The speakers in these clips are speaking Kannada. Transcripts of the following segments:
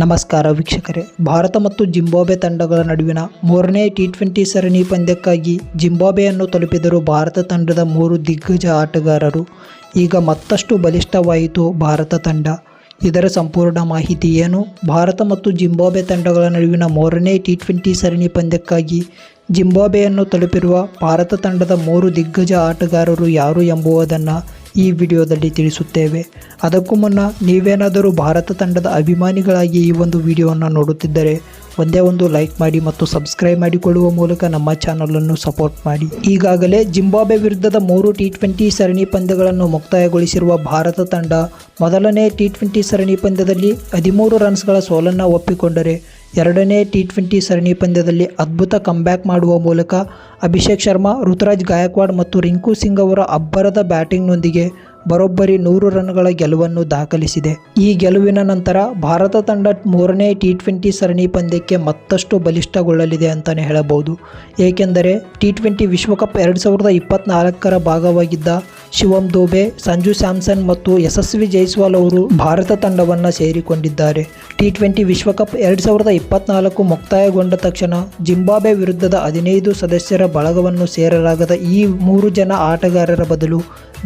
ನಮಸ್ಕಾರ ವೀಕ್ಷಕರೇ. ಭಾರತ ಮತ್ತು ಜಿಂಬಾಬ್ವೆ ತಂಡಗಳ ನಡುವಿನ ಮೂರನೇ ಟಿ ಟ್ವೆಂಟಿ ಸರಣಿ ಪಂದ್ಯಕ್ಕಾಗಿ ಜಿಂಬಾಬೆಯನ್ನು ತಲುಪಿದರು ಭಾರತ ತಂಡದ ಮೂರು ದಿಗ್ಗಜ ಆಟಗಾರರು. ಈಗ ಮತ್ತಷ್ಟು ಬಲಿಷ್ಠವಾಯಿತು ಭಾರತ ತಂಡ. ಇದರ ಸಂಪೂರ್ಣ ಮಾಹಿತಿ ಏನು? ಭಾರತ ಮತ್ತು ಜಿಂಬಾಬ್ವೆ ತಂಡಗಳ ನಡುವಿನ ಮೂರನೇ ಟಿ ಟ್ವೆಂಟಿ ಸರಣಿ ಪಂದ್ಯಕ್ಕಾಗಿ ಜಿಂಬಾಬೆಯನ್ನು ತಲುಪಿರುವ ಭಾರತ ತಂಡದ ಮೂರು ದಿಗ್ಗಜ ಆಟಗಾರರು ಯಾರು ಎಂಬುವುದನ್ನು ಈ ವಿಡಿಯೋದಲ್ಲಿ ತಿಳಿಸುತ್ತೇವೆ. ಅದಕ್ಕೂ ಮುನ್ನ ನೀವೇನಾದರೂ ಭಾರತ ತಂಡದ ಅಭಿಮಾನಿಗಳಾಗಿ ಈ ಒಂದು ವಿಡಿಯೋವನ್ನು ನೋಡುತ್ತಿದ್ದರೆ ಒಂದೇ ಒಂದು ಲೈಕ್ ಮಾಡಿ ಮತ್ತು ಸಬ್ಸ್ಕ್ರೈಬ್ ಮಾಡಿಕೊಳ್ಳುವ ಮೂಲಕ ನಮ್ಮ ಚಾನಲನ್ನು ಸಪೋರ್ಟ್ ಮಾಡಿ. ಈಗಾಗಲೇ ಜಿಂಬಾಬೆ ವಿರುದ್ಧದ ಮೂರು ಟಿ ಟ್ವೆಂಟಿ ಸರಣಿ ಪಂದ್ಯಗಳನ್ನು ಮುಕ್ತಾಯಗೊಳಿಸಿರುವ ಭಾರತ ತಂಡ ಮೊದಲನೇ ಟಿ ಟ್ವೆಂಟಿ ಸರಣಿ ಪಂದ್ಯದಲ್ಲಿ ಹದಿಮೂರು ರನ್ಸ್ಗಳ ಸೋಲನ್ನು ಒಪ್ಪಿಕೊಂಡರೆ ಎರಡನೇ ಟಿ ಟ್ವೆಂಟಿ ಸರಣಿ ಪಂದ್ಯದಲ್ಲಿ ಅದ್ಭುತ ಕಂಬ್ಯಾಕ್ ಮಾಡುವ ಮೂಲಕ ಅಭಿಷೇಕ್ ಶರ್ಮಾ, ಋತುರಾಜ್ ಗಾಯಕ್ವಾಡ್ ಮತ್ತು ರಿಂಕು ಸಿಂಗ್ ಅವರ ಅಬ್ಬರದ ಬ್ಯಾಟಿಂಗ್ನೊಂದಿಗೆ ಬರೋಬ್ಬರಿ ನೂರು ರನ್ಗಳ ಗೆಲುವನ್ನು ದಾಖಲಿಸಿದೆ. ಈ ಗೆಲುವಿನ ನಂತರ ಭಾರತ ತಂಡ ಮೂರನೇ ಟಿ ಟ್ವೆಂಟಿ ಸರಣಿ ಪಂದ್ಯಕ್ಕೆ ಮತ್ತಷ್ಟು ಬಲಿಷ್ಠಗೊಳ್ಳಲಿದೆ ಅಂತಲೇ ಹೇಳಬಹುದು. ಏಕೆಂದರೆ ಟಿ ಟ್ವೆಂಟಿ ವಿಶ್ವಕಪ್ ಎರಡು ಸಾವಿರದ ಇಪ್ಪತ್ನಾಲ್ಕರ ಭಾಗವಾಗಿದ್ದ ಶಿವಂ ದೋಬೆ ಸಂಜು ಸ್ಯಾಮ್ಸನ್ ಮತ್ತು ಯಶಸ್ವಿ ಜೈಸ್ವಾಲ್ ಅವರು ಭಾರತ ತಂಡವನ್ನು ಸೇರಿಕೊಂಡಿದ್ದಾರೆ. ಟಿ ಟ್ವೆಂಟಿ ವಿಶ್ವಕಪ್ ಎರಡು ಸಾವಿರದ ಇಪ್ಪತ್ನಾಲ್ಕು ಮುಕ್ತಾಯಗೊಂಡ ತಕ್ಷಣ ಜಿಂಬಾಬ್ವೆ ವಿರುದ್ಧದ ಹದಿನೈದು ಸದಸ್ಯರ ಬಳಗವನ್ನು ಸೇರಲಾಗದ ಈ ಮೂರು ಜನ ಆಟಗಾರರ ಬದಲು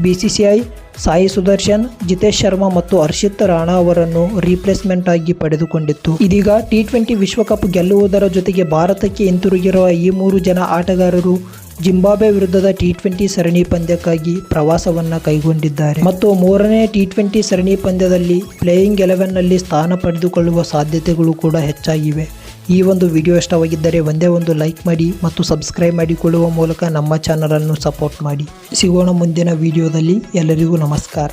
ಬಿಸಿಸಿಐ, ಸಾಯಿ ಸುದರ್ಶನ್, ಜಿತೇಶ್ ಶರ್ಮಾ ಮತ್ತು ಹರ್ಷಿತ್ ರಾಣಾ ಅವರನ್ನು ರೀಪ್ಲೇಸ್ಮೆಂಟ್ ಆಗಿ ಪಡೆದುಕೊಂಡಿತ್ತು. ಇದೀಗ ಟಿ ಟ್ವೆಂಟಿ ವಿಶ್ವಕಪ್ ಗೆಲ್ಲುವುದರ ಜೊತೆಗೆ ಭಾರತಕ್ಕೆ ಹಿಂತಿರುಗಿರುವ ಈ ಮೂರು ಜನ ಆಟಗಾರರು ಜಿಂಬಾಬ್ವೆ ವಿರುದ್ಧದ ಟಿ ಟ್ವೆಂಟಿ ಸರಣಿ ಪಂದ್ಯಕ್ಕಾಗಿ ಪ್ರವಾಸವನ್ನು ಕೈಗೊಂಡಿದ್ದಾರೆ. ಮತ್ತು ಮೂರನೇ ಟಿ ಟ್ವೆಂಟಿ ಸರಣಿ ಪಂದ್ಯದಲ್ಲಿ ಪ್ಲೇಯಿಂಗ್ ಎಲೆವೆನ್ನಲ್ಲಿ ಸ್ಥಾನ ಪಡೆದುಕೊಳ್ಳುವ ಸಾಧ್ಯತೆಗಳು ಕೂಡ ಹೆಚ್ಚಾಗಿವೆ. ಈ ಒಂದು ವಿಡಿಯೋ ಇಷ್ಟವಾಗಿದ್ದರೆ ಒಂದೇ ಒಂದು ಲೈಕ್ ಮಾಡಿ ಮತ್ತು ಸಬ್ಸ್ಕ್ರೈಬ್ ಮಾಡಿಕೊಳ್ಳುವ ಮೂಲಕ ನಮ್ಮ ಚಾನಲನ್ನು ಸಪೋರ್ಟ್ ಮಾಡಿ. ಸಿಗೋಣ ಮುಂದಿನ ವಿಡಿಯೋದಲ್ಲಿ. ಎಲ್ಲರಿಗೂ ನಮಸ್ಕಾರ.